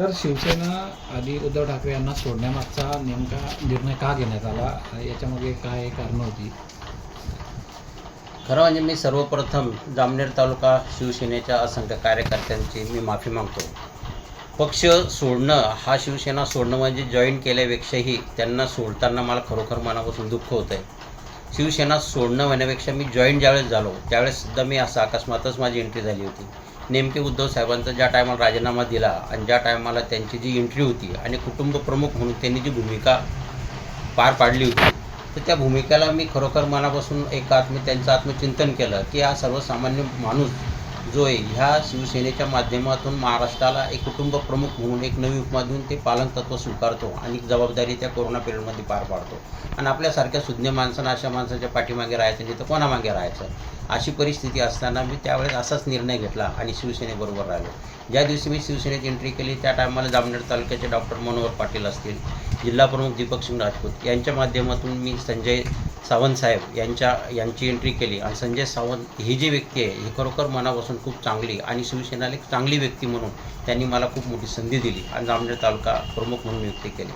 तर शिवसेना आधी उद्धव ठाकरे यांना सोडण्यामागचा नेमका निर्णय का घेण्यात आला? याच्यामध्ये काय कारण होती? खरं म्हणजे मी सर्वप्रथम जामनेर तालुका शिवसेनेच्या असंख्य कार्यकर्त्यांची मी माफी मागतो. पक्ष सोडणं हा शिवसेना सोडणं म्हणजे जॉईन केल्यापेक्षाही त्यांना सोडताना मला खरोखर मनापासून दुःख होतं आहे शिवसेना सोडणं म्हणण्यापेक्षा मी जॉईन ज्यावेळेस झालो त्यावेळेससुद्धा मी असं अकस्मातच माझी एंट्री झाली होती. नेमके उद्धव साहेबांचा ज्या टायमाला राजीनामा दिला आणि ज्या टायमाला त्यांची जी एंट्री होती आणि कुटुंब प्रमुख म्हणून त्यांनी जी भूमिका पार पाडली होती तर त्या भूमिकेला मी खरोखर मनापासून एक आत्म त्यांचं आत्मचिंतन केलं की हा सर्वसामान्य माणूस जो आहे ह्या शिवसेनेच्या माध्यमातून महाराष्ट्राला एक कुटुंब प्रमुख म्हणून एक नवी उपमा देऊन ते पालन तत्व स्वीकारतो आणि जबाबदारी त्या कोरोना पिरियडमध्ये पार पाडतो. आणि आपल्यासारख्या सुज्ञ माणसांना अशा माणसाच्या पाठीमागे राहायचं नाही तर कोणामागे राहायचं? अशी परिस्थिती असताना मी त्यावेळेस असाच निर्णय घेतला आणि शिवसेनेबरोबर राहिलो. ज्या दिवशी मी शिवसेनेत एंट्री केली त्या टायमाला जामनेर तालुक्याचे डॉक्टर मनोहर पाटील असतील जिल्हाप्रमुख दीपक सिंग राजपूत यांच्या माध्यमातून मी संजय सावंत साहेब यांच्या यांची एंट्री केली. आणि संजय सावंत ही जी व्यक्ती आहे ही खरोखर मनापासून खूप चांगली आणि शिवसेनाला एक चांगली व्यक्ती म्हणून त्यांनी मला खूप मोठी संधी दिली आणि जामनेर तालुका प्रमुख म्हणून नियुक्ती केली.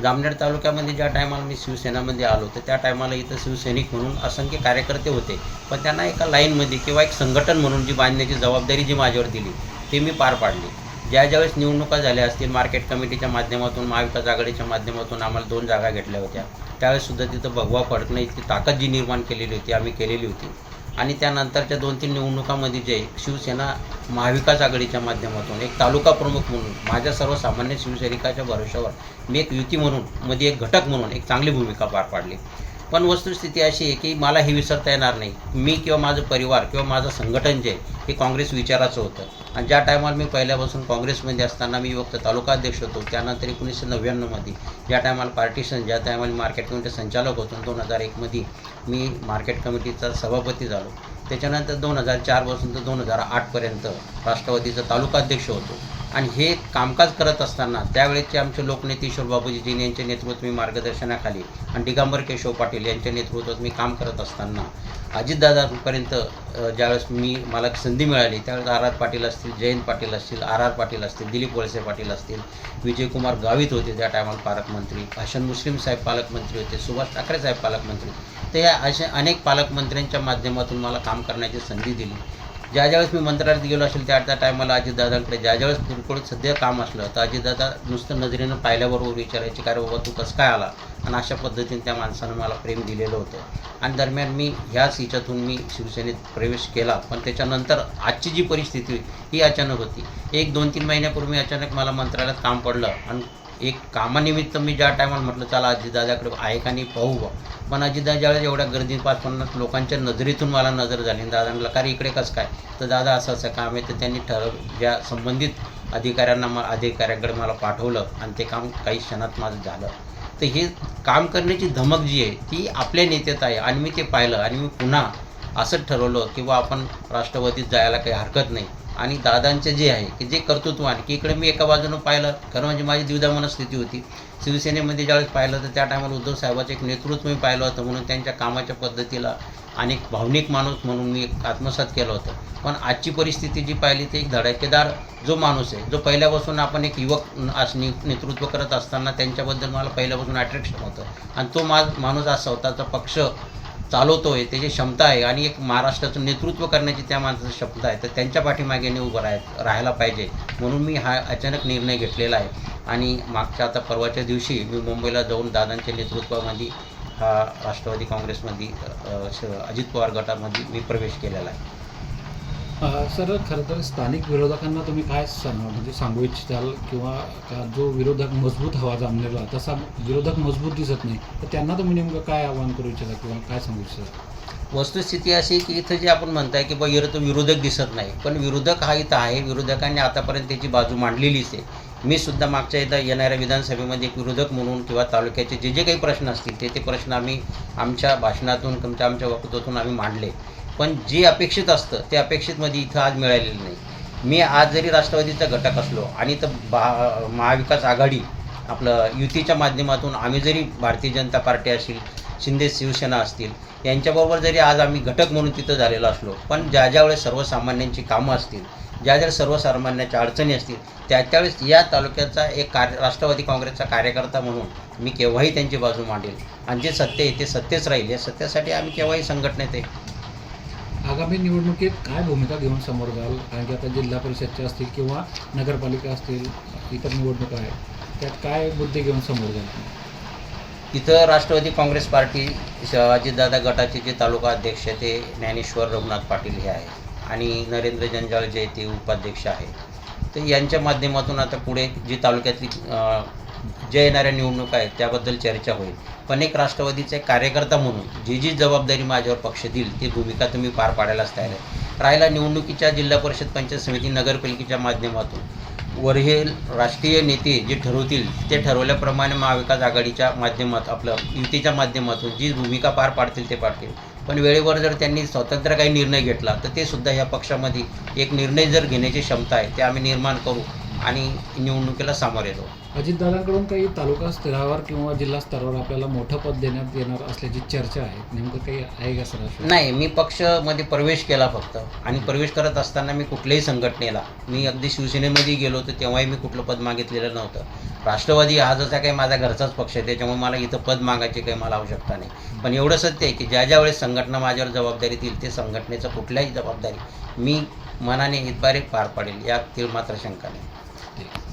जामनेर तालुक्यामध्ये ज्या टायमाला मी शिवसेनामध्ये आलो तर त्या टायमाला इथं शिवसैनिक म्हणून असंख्य कार्यकर्ते होते. पण त्यांना एका लाईनमध्ये किंवा एक संघटन म्हणून जी बांधण्याची जबाबदारी जी माझ्यावर दिली ते मी पार पाडली. ज्या ज्यावेळेस निवडणुका झाल्या असतील मार्केट कमिटीच्या माध्यमातून महाविकास आघाडीच्या माध्यमातून आम्हाला दोन जागा घेतल्या होत्या. त्यावेळेससुद्धा तिथं भगवा फडकणे इतकी ताकद जी निर्माण केलेली होती आम्ही केलेली होती. आणि त्यानंतरच्या दोन तीन निवडणुकामध्ये जे शिवसेना महाविकास आघाडीच्या माध्यमातून एक तालुका प्रमुख म्हणून माझ्या सर्वसामान्य शिवसैनिकाच्या भरोशावर मी एक युती म्हणून मध्ये एक घटक म्हणून एक चांगली भूमिका पार पाडली. पण वस्तुस्थिती अशी आहे की मला हे विसरता येणार नाही. मी किंवा माझं परिवार किंवा माझं संघटन जे हे काँग्रेस विचाराचं होतं. आणि ज्या टायमाला मी पहिल्यापासून काँग्रेसमध्ये असताना मी फक्त तालुका अध्यक्ष होतो त्यानंतर एकोणीसशे नव्याण्णवमध्ये. ज्या टायमाला पार्टिशन ज्या टायमाला मार्केट कमिटी संचालक होतो दोन हजार एकमध्ये मी मार्केट कमिटीचा सभापती झालो. त्याच्यानंतर दोन हजार चारपासून तर दोन हजार आठपर्यंत राष्ट्रवादीचा तालुका अध्यक्ष होतो. आणि हे कामकाज करत असताना त्यावेळेचे आमचे लोकनेते ईश्वर बाबूजी यांच्या नेतृत्व मी मार्गदर्शनाखाली आणि दिगंबर केशव पाटील यांच्या नेतृत्वात मी काम करत असताना अजितदादापर्यंत ज्यावेळेस मी मला संधी मिळाली त्यावेळेस आर आर पाटील असतील जयंत पाटील असतील आर आर पाटील असतील दिलीप वळसे पाटील असतील विजयकुमार गावित होते त्या टायमाला पालकमंत्री भाषण मुस्लिम साहेब पालकमंत्री होते सुभाष ठाकरे साहेब पालकमंत्री तर या अशा अनेक पालकमंत्र्यांच्या माध्यमातून मला काम करण्याची संधी दिली. ज्या ज्यावेळेस मी मंत्रालयात गेलो असेल त्या त्या टायमाला अजितदादांकडे ज्या ज्यावेळेस किरकोळ सध्या काम असलं तर अजितदादा नुसतं नजरेनं पाहिल्याबरोबर विचारायचे का रे बाबा तू कसं काय आला? आणि अशा पद्धतीने त्या माणसानं मला प्रेम दिलेलं होतं. आणि दरम्यान मी ह्याच हिच्यातून मी शिवसेनेत प्रवेश केला. पण त्याच्यानंतर आजची जी परिस्थिती ही अचानक होती. एक दोन तीन महिन्यापूर्वी अचानक मला मंत्रालयात काम पडलं. आणि एक कामानिमित्त मी ज्या टायमाला म्हटलं चला अजितदादाकडे आहे का नाही पाहू बा. पण अजितदादा एवढ्या गर्दी पाच पन्नास लोकांच्या नजरेतून मला नजर झाली आणि दादांना का इकडे कसं काय? तर दादा असं असं काम आहे तर त्यांनी ठरव ज्या संबंधित अधिकाऱ्यांना म अधिकाऱ्यांकडे मला पाठवलं आणि ते काम काही क्षणात माझं झालं. तर हे काम करण्याची धमक जी आहे ती आपल्या नेत्यात आहे आणि मी ते पाहिलं आणि मी पुन्हा असंच ठरवलं की बा आपण राष्ट्रवादीत जायला काही हरकत नाही. आणि दादांचं जे आहे की जे कर्तृत्व आणि की इकडे मी एका बाजूनं पाहिलं खरं म्हणजे माझी द्विधा स्थिती होती. शिवसेनेमध्ये ज्यावेळेस पाहिलं तर त्या टायमाला उद्धव साहेबाचं एक नेतृत्व मी पाहिलं होतं म्हणून त्यांच्या कामाच्या पद्धतीला आणि एक भावनिक माणूस म्हणून मी एक आत्मसात केलं होतं. पण आजची परिस्थिती जी पाहिली ती एक धडाकेदार जो माणूस आहे जो पहिल्यापासून आपण एक युवक अस नेतृत्व करत असताना त्यांच्याबद्दल मला पहिल्यापासून अट्रॅक्शन होतं. आणि तो मा माणूस आज स्वतःचा पक्ष चालवतोय त्याची क्षमता आहे आणि एक महाराष्ट्राचं नेतृत्व करण्याची त्या माणसाची क्षमता आहे तर त्यांच्या पाठीमागे मी उभं राहाय राहायला पाहिजे. म्हणून मी हा अचानक निर्णय घेतलेला आहे. आणि मागच्या आता परवाच्या दिवशी मी मुंबईला जाऊन दादांच्या नेतृत्वामध्ये हा राष्ट्रवादी काँग्रेसमध्ये श- अजित पवार गटामध्ये मी प्रवेश केलेला आहे. सर खरं तर स्थानिक विरोधकांना तुम्ही काय सांगा म्हणजे सांगू इच्छिताल किंवा का जो विरोधक मजबूत हवा जामनेरला तसा विरोधक मजबूत दिसत नाही तर त्यांना तुम्ही नेमकं काय आवाहन करू इच्छिता किंवा काय सांगू इच्छिता? वस्तुस्थिती अशी आहे की इथं जे आपण म्हणताय की बा तो विरोधक दिसत नाही पण विरोधक हा इथं आहे विरोधकांनी आतापर्यंत त्याची बाजू मांडलेलीच आहे. मी सुद्धा मागच्या एकदा येणाऱ्या विधानसभेमध्ये एक विरोधक म्हणून किंवा तालुक्याचे जे जे काही प्रश्न असतील ते ते प्रश्न आम्ही आमच्या भाषणातून किंवा आमच्या वक्तृत्वातून आम्ही मांडले. पण जे अपेक्षित असतं ते अपेक्षितमध्ये इथं आज मिळालेलं नाही. मी आज जरी राष्ट्रवादीचा घटक असलो आणि तर भा महाविकास आघाडी आपलं युतीच्या माध्यमातून आम्ही जरी भारतीय जनता पार्टी असेल शिंदे शिवसेना असतील यांच्याबरोबर जरी आज आम्ही घटक म्हणून तिथं झालेलो असलो पण ज्या ज्या वेळेस सर्वसामान्यांची कामं असतील ज्या ज्या सर्वसामान्यांच्या अडचणी असतील त्या त्यावेळेस या तालुक्याचा एक कार्य राष्ट्रवादी काँग्रेसचा कार्यकर्ता म्हणून मी केव्हाही त्यांची बाजू मांडेल. आणि जे सत्य आहे ते सत्यच राहील. या सत्यासाठी आम्ही केव्हाही संघटनेत आहे. आगामी निवडणुकीत काय भूमिका घेऊन समोर जाल? कारण की आता जिल्हा परिषदच्या असतील किंवा नगरपालिका असतील इतर निवडणुका आहेत त्यात काय मुद्दे घेऊन समोर जाल? इथं राष्ट्रवादी काँग्रेस पार्टी अजितदादा गटाचे जे तालुका अध्यक्ष ते ज्ञानेश्वर रघुनाथ पाटील हे आहे आणि नरेंद्र जंजाळ जे ते उपाध्यक्ष आहेत. तर यांच्या माध्यमातून आता पुढे जी तालुक्यातली ज्या येणाऱ्या निवडणुका आहेत त्याबद्दल चर्चा होईल. पण एक राष्ट्रवादीचे कार्यकर्ता म्हणून जी जी जबाबदारी माझ्यावर पक्ष देईल ती भूमिका तुम्ही पार पाडायलाच तयार आहे. राहिला निवडणुकीच्या जिल्हा परिषद पंचायत समिती नगरपालिकेच्या माध्यमातून. वरील राष्ट्रीय नेते जे ठरवतील ते ठरवल्याप्रमाणे महाविकास आघाडीच्या माध्यमात आपलं युतीच्या माध्यमातून जी भूमिका पार पाडतील ते पाडतील पण वेळेवर जर त्यांनी स्वतंत्र काही निर्णय घेतला तर ते सुद्धा या पक्षामध्ये एक निर्णय जर घेण्याची क्षमता आहे ते आम्ही निर्माण करू. आणि निवडणुकीला सामोरे जाऊ अजितदादांकडून काही तालुका स्तरावर किंवा जिल्हा स्तरावर आपल्याला मोठं पद देण्यात येणार असल्याची चर्चा आहे. नेमकं काही आहे का सर नाही मी पक्षमध्ये प्रवेश केला फक्त. आणि प्रवेश करत असताना मी कुठल्याही संघटनेला मी अगदी शिवसेनेमध्ये गेलो होतो तेव्हाही मी कुठलं पद मागितलेलं नव्हतं. राष्ट्रवादी हा जसा काही माझा घरचाच पक्ष आहे त्याच्यामुळे मला इथं पद मागायची काही मला आवश्यकता नाही. पण एवढं सत्य आहे की ज्या ज्या वेळेस संघटना माझ्यावर जबाबदारी देईल ते संघटनेचं कुठल्याही जबाबदारी मी मनाने इतबारे पार पाडेल यातील मात्र शंका नाही. politics.